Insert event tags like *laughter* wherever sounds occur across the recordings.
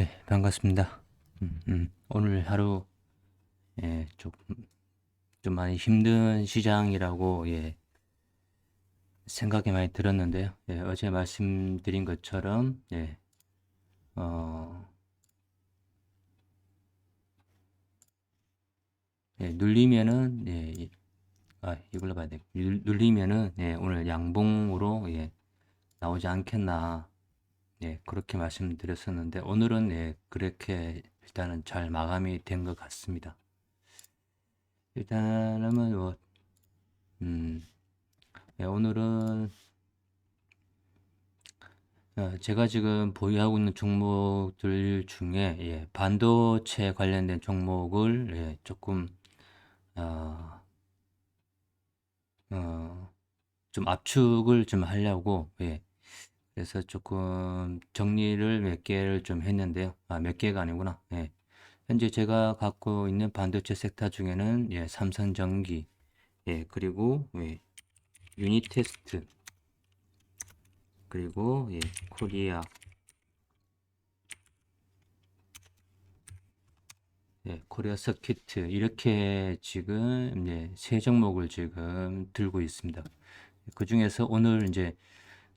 예, 반갑습니다. 음, 음, 오늘 하루, 예, 조금, 좀 많이 힘든 시장이라고, 예, 생각이 많이 들었는데요. 예, 어제 말씀드린 것처럼, 예, 어, 예, 눌리면은, 예, 이- 아, 이걸로 봐야 돼. 눌- 눌리면은, 예, 오늘 양봉으로, 예, 나오지 않겠나. 예, 그렇게 말씀드렸었는데, 오늘은, 예, 그렇게 일단은 잘 마감이 된 것 같습니다. 일단은, 뭐, 음, 예, 오늘은, 어, 제가 지금 보유하고 있는 종목들 중에, 예, 반도체 관련된 종목을, 예, 조금, 어, 어, 좀 압축을 좀 하려고, 예, 그래서 조금 정리를 몇 개를 좀 했는데요. 아, 몇 개가 아니구나. 예. 현재 제가 갖고 있는 반도체 섹터 중에는 예, 삼성전기, 예, 그리고 예, 유니테스트, 그리고 예, 코리아, 예, 코리아 서키트 이렇게 지금 이제 세 종목을 지금 들고 있습니다. 그 중에서 오늘 이제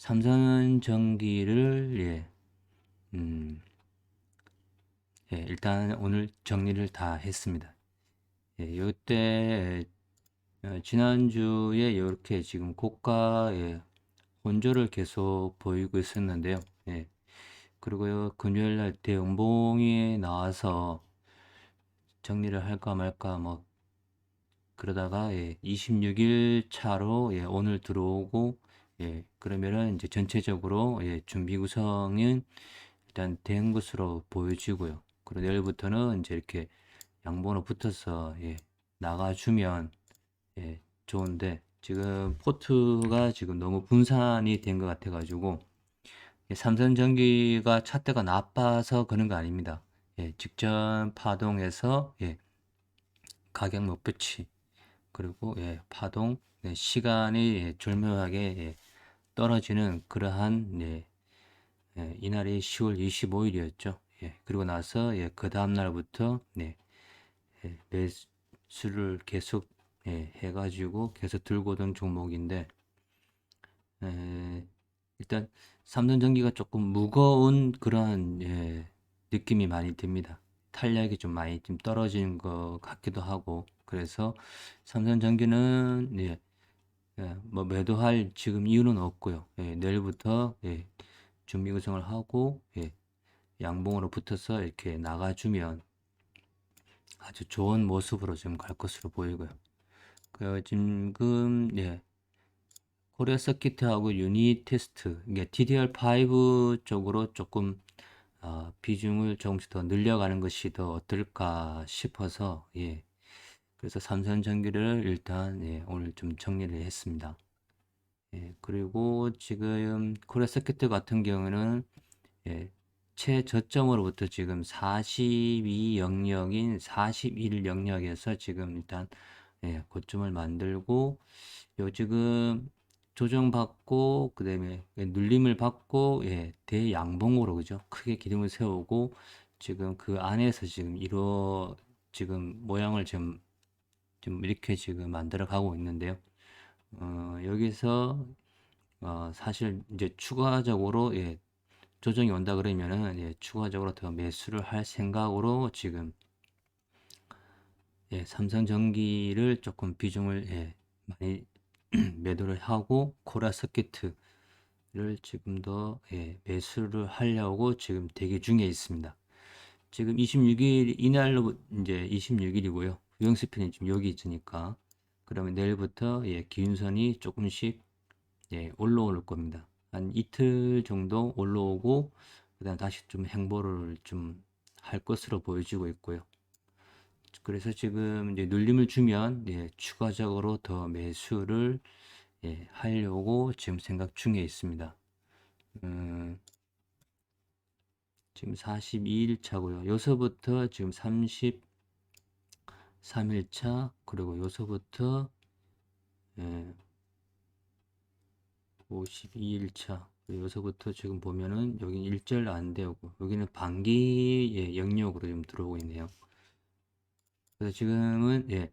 삼성전기를 예, 음, 예, 일단 오늘 정리를 다 했습니다. 예, 요때 어, 지난주에 이렇게 지금 고가의 혼조를 계속 보이고 있었는데요. 예, 그리고요 금요일 날 대음봉이 나와서 정리를 할까 말까 뭐 그러다가 예, 26일 차로 예, 오늘 들어오고 예, 그러면은 이제 전체적으로 예, 준비 구성은 일단 된 것으로 보여지고요. 그리고 내일부터는 이제 이렇게 양봉으로 붙어서 예, 나가주면 예, 좋은데 지금 포트가 지금 너무 분산이 된 것 같아가지고 예, 삼성전기가 찻대가 나빠서 그런 거 아닙니다. 예, 직전 파동에서 예, 가격 목표치 그리고 예, 파동 네, 시간이 예, 절묘하게 예, 떨어지는 그러한 예, 예, 이날이 10월 25일이었죠. 예, 그리고 나서 예, 그 다음 날부터 네, 예, 매수를 계속 예, 해가지고 계속 들고 오던 종목인데 에, 일단 삼성전기가 조금 무거운 그런 예, 느낌이 많이 듭니다. 탄력이 좀 많이 좀 떨어지는 것 같기도 하고 그래서 삼성전기는 예, 예, 뭐 매도할 지금 이유는 없고요. 예, 내일부터 예, 준비 구성을 하고 예, 양봉으로 붙어서 이렇게 나가주면 아주 좋은 모습으로 좀갈 것으로 보이고요. 그 지금 예, 코리아 서키트하고 유니 테스트 이게 DDR5 쪽으로 조금 어, 비중을 조금씩 더 늘려가는 것이 더 어떨까 싶어서 예. 그래서 삼성전기를 일단 예, 오늘 좀 정리를 했습니다. 예, 그리고 지금 코리아 서키트 같은 경우는 예, 최저점으로부터 지금 42 영역인 41 영역에서 지금 일단 예, 고점을 만들고 요 지금 조정받고 그다음에 눌림을 받고 예, 대양봉으로 그죠? 크게 기둥을 세우고 지금 그 안에서 지금 이러 지금 모양을 지금 좀 이렇게 지금 만들어 가고 있는데요. 어, 여기서 어, 사실 이제 추가적으로 예, 조정이 온다 그러면은 예, 추가적으로 더 매수를 할 생각으로 지금 예, 삼성전기를 조금 비중을 예, 많이 *clears throat* 매도를 하고 코라 서키트를 지금 더 예, 매수를 하려고 지금 대기 중에 있습니다. 지금 26일 이날로 이제 26일이고요. 유영수편이 지금 여기 있으니까 그러면 내일부터 예, 기준선이 조금씩 예, 올라올 겁니다. 한 이틀 정도 올라오고 그다음 다시 좀 행보를 좀 할 것으로 보여지고 있고요. 그래서 지금 이제 눌림을 주면 예, 추가적으로 더 매수를 예, 하려고 지금 생각 중에 있습니다. 음, 지금 42일 차고요. 요서부터 지금 33일 차 그리고 요서부터 예, 52일 차 그리고 여기서부터 지금 보면은 여기 일절 안 되고 여기는 반기 예, 영역으로 지금 들어오고 있네요. 그래서 지금은 예,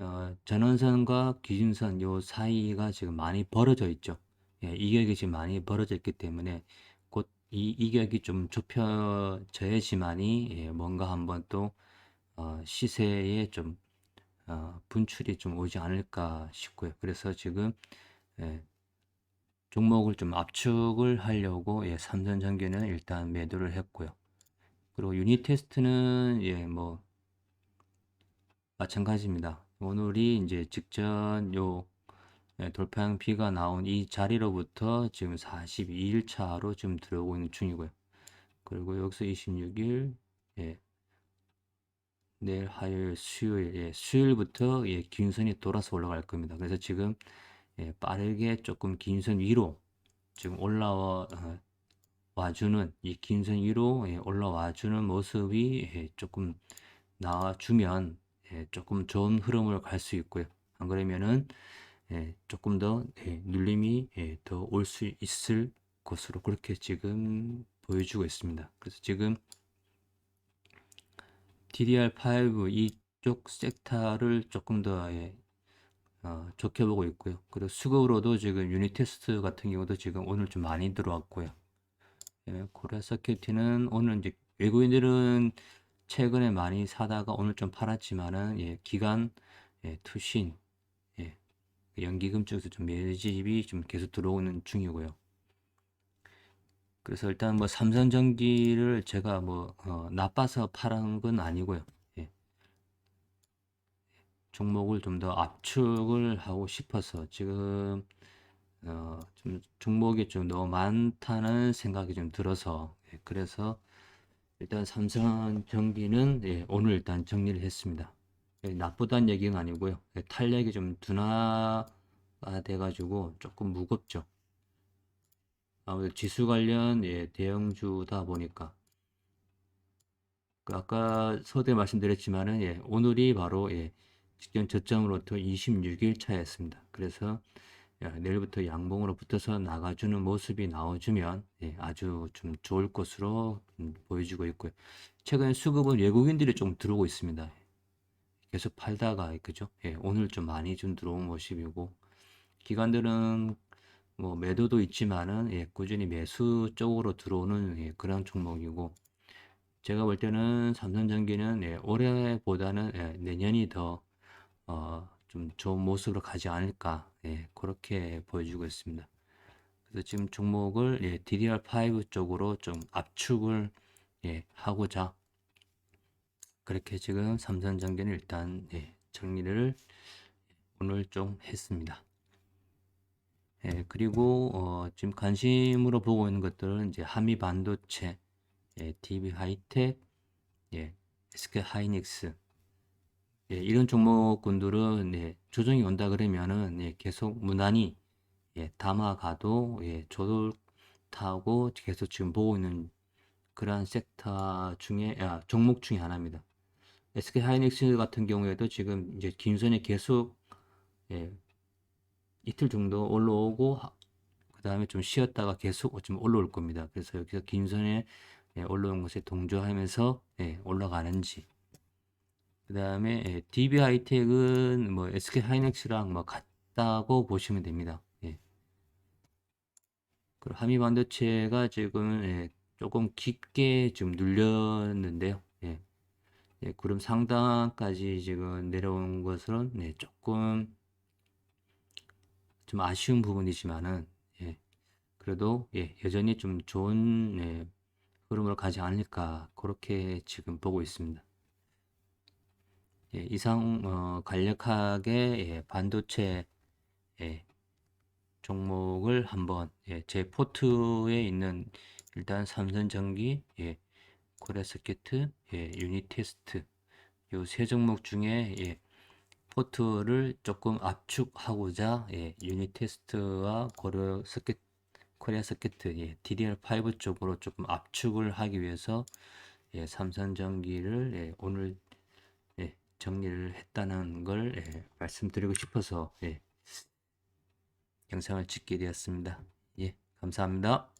어, 전원선과 기준선 요 사이가 지금 많이 벌어져 있죠. 예, 이격이 지금 많이 벌어져 있기 때문에 곧 이 이격이 좀 좁혀져야지만이 예, 뭔가 한번 또 어, 시세에 좀 어, 분출이 좀 오지 않을까 싶고요. 그래서 지금 예, 종목을 좀 압축을 하려고 예, 삼성전기는 일단 매도를 했고요. 그리고 유닛 테스트는 예, 뭐 마찬가지입니다. 오늘이 이제 직전 요 예, 돌파형 B가 나온 이 자리로부터 지금 42일 차로 지금 들어오고 있는 중이고요. 그리고 여기서 26일, 예, 내일 화요일, 수요일, 예, 수요일부터 예, 기준선이 돌아서 올라갈 겁니다. 그래서 지금 예, 빠르게 조금 기준선 위로 지금 올라와 어, 와주는 이 기준선 위로 예, 올라와주는 모습이 예, 조금 나와주면 예, 조금 좋은 흐름으로 갈 수 있고요. 안 그러면은 예, 조금 더 예, 눌림이 예, 더올 수 있을 것으로 그렇게 지금 보여주고 있습니다. 그래서 지금 DDR5 이쪽 섹터를 조금 더 예, 어, 좋게 보고 있고요. 그리고 수급으로도 지금 유닛 테스트 같은 경우도 지금 오늘 좀 많이 들어왔고요. 예, 코리아 서큐티는 오늘 이제 외국인들은 최근에 많이 사다가 오늘 좀 팔았지만은 예, 기간 예, 투신 예, 연기금 쪽에서 좀 매집이 좀 계속 들어오는 중이고요. 그래서 일단 뭐 삼성전기를 제가 뭐 어, 나빠서 팔은 건 아니고요. 예. 종목을 좀 더 압축을 하고 싶어서 지금 어, 좀 종목이 좀 너무 많다는 생각이 좀 들어서 예, 그래서 일단 삼성전기는 예, 오늘 일단 정리를 했습니다. 예, 나쁘다는 얘기는 아니고요. 예, 탄력이 좀 둔화가 돼가지고 조금 무겁죠. 아무래도 지수 관련 예, 대형주다 보니까 그 아까 서두에 말씀드렸지만은 예, 오늘이 바로 예, 직전 저점으로부터 26일 차였습니다. 그래서 야, 내일부터 양봉으로 붙어서 나가주는 모습이 나와주면 예, 아주 좀 좋을 것으로 음, 보여지고 있고요. 최근에 수급은 외국인들이 좀 들어오고 있습니다. 계속 팔다가 그죠? 예, 오늘 좀 많이 좀 들어온 모습이고 기관들은 뭐 매도도 있지만은 예, 꾸준히 매수 쪽으로 들어오는 예, 그런 종목이고 제가 볼 때는 삼성전기는 예, 올해보다는 예, 내년이 더 어, 좀 좋은 모습으로 가지 않을까 예, 그렇게 보여주고 있습니다. 그래서 지금 종목을 예, DDR5 쪽으로 좀 압축을 예, 하고자 그렇게 지금 삼성전기는 일단 예, 정리를 오늘 좀 했습니다. 예, 그리고 어, 지금 관심으로 보고 있는 것들은 이제 한미 반도체, 예, DB 하이텍, 예, SK 하이닉스, 예, 이런 종목군들은 예, 조정이 온다 그러면은 예, 계속 무난히 예, 담아가도 예, 좋다고 계속 지금 보고 있는 그러한 섹터 중에 아, 종목 중에 하나입니다. SK 하이닉스 같은 경우에도 지금 이제 긴선에 계속 예, 이틀 정도 올라오고 그 다음에 좀 쉬었다가 계속 좀 올라올 겁니다. 그래서 여기서 긴선에 예, 올라온 것에 동조하면서 예, 올라가는지 그 다음에 예, DB 하이텍은 뭐 SK 하이닉스랑 뭐 같다고 보시면 됩니다. 예. 그리고 한미 반도체가 지금 예, 조금 깊게 좀 눌렸는데요. 예. 예, 구름 상단까지 지금 내려온 것은 네, 조금 좀 아쉬운 부분이지만은 예, 그래도 예, 여전히 좀 좋은 예, 흐름으로 가지 않을까 그렇게 지금 보고 있습니다. 예, 이상 어, 간략하게 예, 반도체 예, 종목을 한번 예, 제 포트에 있는 일단 삼성전기, 예, 코레스키트, 예, 유니테스트 요 세 종목 중에 예, 포트를 조금 압축하고자 예, 유니테스트와 고려 서킷 코리아 서킷 예, DDR5 쪽으로 조금 압축을 하기 위해서 예, 삼성전기를 예, 오늘 예, 정리를 했다는 걸 예, 말씀드리고 싶어서 예, 영상을 찍게 되었습니다. 예, 감사합니다.